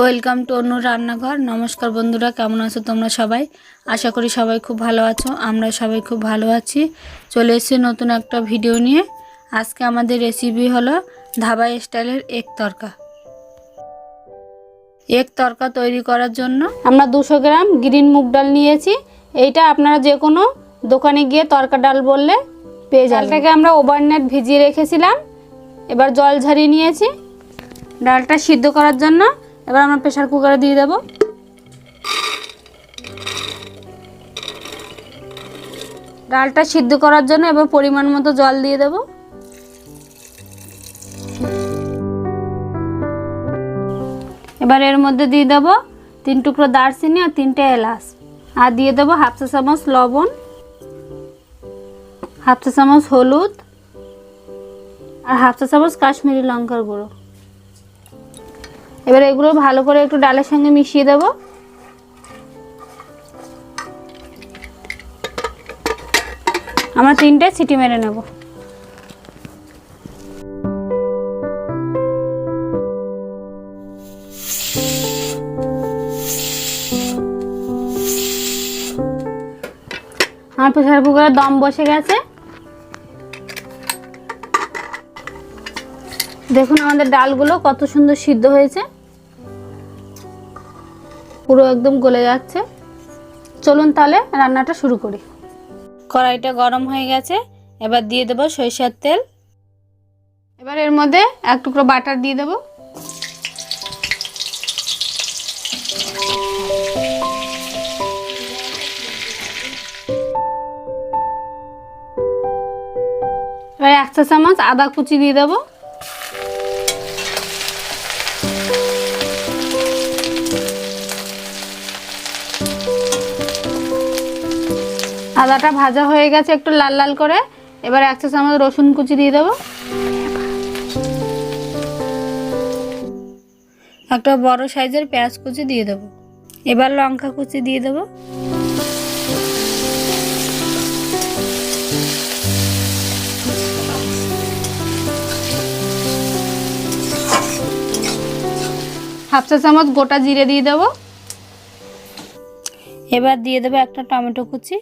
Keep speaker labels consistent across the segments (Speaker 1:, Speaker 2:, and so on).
Speaker 1: Welcome to অন্য রান্নাঘর। নমস্কার বন্ধুরা, কেমন আছো তোমরা সবাই? আশা করি সবাই খুব ভালো আছো, আমরা সবাই খুব ভালো আছি। চলে এসেছি নতুন একটা ভিডিও নিয়ে। আজকে আমাদের রেসিপি হলো ধাবা স্টাইলের এক তরকা। এক তরকা তৈরি করার জন্য আমরা দুশো গ্রাম গ্রিন মুগ ডাল নিয়েছি। এইটা আপনারা যে কোনো দোকানে গিয়ে তরকা ডাল বললে পেয়ে ডালটাকে আমরা ওভারনাইট ভিজিয়ে রেখেছিলাম। এবার জল ঝরিয়ে নিয়েছি। ডালটা সিদ্ধ করার জন্য এবার আমরা প্রেশার কুকারে দিয়ে দেব। ডালটা সিদ্ধ করার জন্য এবার পরিমাণ মতো জল দিয়ে দেব। এবার এর মধ্যে দিয়ে দেব তিন টুকরো দারচিনি আর তিনটে এলাচ। আর দিয়ে দেবো হাফ চা চামচ লবণ, হাফ চা চামচ হলুদ, আর হাফ চা চামচ কাশ্মীরি লঙ্কার গুঁড়ো। এবার এগুলো ভালো করে একটু ডালের সঙ্গে মিশিয়ে দেব। আমরা তিনটে সিটি মেরে নেব। আমার প্রেশার কুকারের দম বসে গেছে। দেখুন আমাদের ডালগুলো কত সুন্দর সিদ্ধ হয়েছে। পুরো একদম গলে যাচ্ছে। চলুন তাহলে রান্নাটা শুরু করি। কড়াইটা গরম হয়ে গেছে এবার দিয়ে দেবো সরিষার তেল। এবার এর মধ্যে এক টুকরো বাটার দিয়ে দেবো। এবার এক চা চামচ আদা কুচি দিয়ে দেবো। আদাটা ভাজা হয়ে গেছে একটু লাল লাল করে। এবার এক চা চামচ রসুন কুচি দিয়ে দেবো। একটা বড় সাইজের পেঁয়াজ কুচি দিয়ে দেবো। এবার লঙ্কা কুচি দিয়ে দেবো। হাফ চা চামচ গোটা জিরে দিয়ে দেবো। এবার দিয়ে দেবো একটা টমেটো কুচি।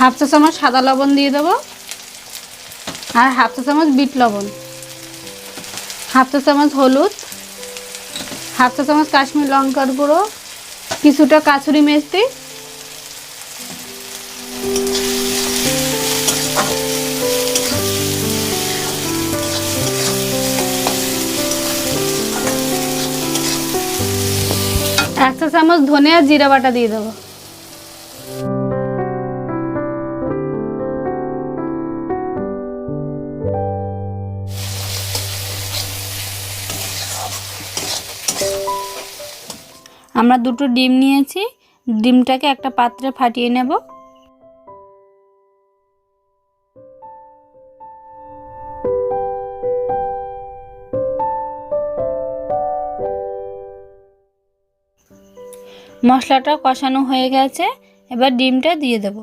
Speaker 1: হাফ চা চামচ সাদা লবণ দিয়ে দেবো। আর হাফ চা চামচ বিট লবণ। হাফ চা চামচ হলুদ। হাফ চা চামচ কাশ্মীর লঙ্কার গুঁড়ো। কিছুটা কাছুরি মেথি। এক চা চামচ ধনে আর জিরা বাটা দিয়ে দেবো। আমরা দুটো ডিম নিয়েছি। ডিমটাকে একটা পাত্রে ফাটিয়ে নেব। মশলাটা কষানো হয়ে গেছে। এবার ডিমটা দিয়ে দেব।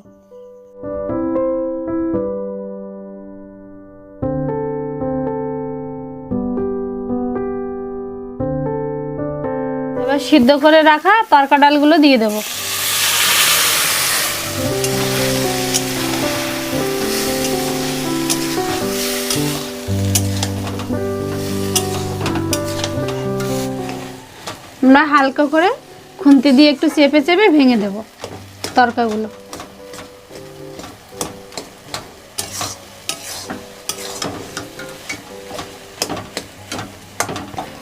Speaker 1: এবার সিদ্ধ করে রাখা তরকা ডালগুলো দিয়ে দেব। আমরা হালকা করে খুন্তি দিয়ে একটু চেপে চেপে ভেঙে দেব তরকাগুলো।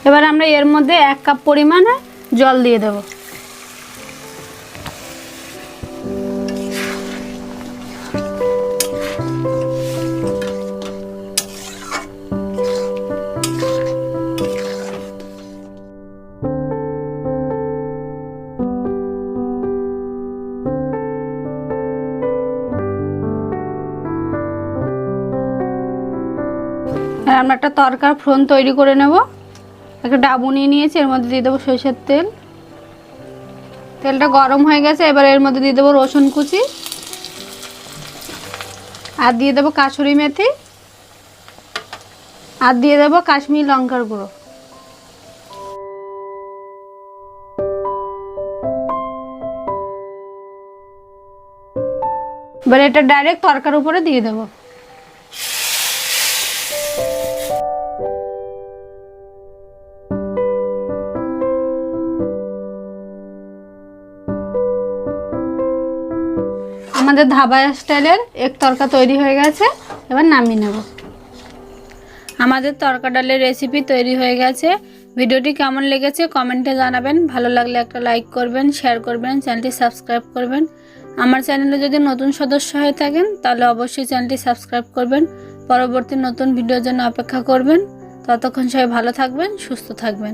Speaker 1: এবার আমরা এর মধ্যে এক কাপ পরিমাণে জল দিয়ে দেব। আমরা একটা তরকার ফ্রন তৈরি করে নেব। একটা ডাবু নিয়ে নিয়েছি, এর মধ্যে দিয়ে দেবো সরষের তেল। তেলটা গরম হয়ে গেছে, এবার এর মধ্যে দিয়ে দেবো রসুন কুচি। আর দিয়ে দেবো কাসুরি মেথি। আর দিয়ে দেবো কাশ্মীর লঙ্কার গুঁড়ো। এবার এটা ডাইরেক্ট তরকার উপরে দিয়ে দেবো। আমাদের ধাবা স্টাইলের এক তরকা তৈরি হয়ে গেছে, এবার নামিয়ে নেব। আমাদের তরকা ডালের রেসিপি তৈরি হয়ে গেছে। ভিডিওটি কেমন লেগেছে কমেন্টে জানাবেন। ভালো লাগলে একটা লাইক করবেন শেয়ার করবেন, চ্যানেলটি সাবস্ক্রাইব করবেন। আমার চ্যানেলে যদি নতুন সদস্য হয়ে থাকেন, তাহলে অবশ্যই চ্যানেলটি সাবস্ক্রাইব করবেন। পরবর্তী নতুন ভিডিওর জন্য অপেক্ষা করবেন। ততক্ষণ সবাই ভালো থাকবেন, সুস্থ থাকবেন।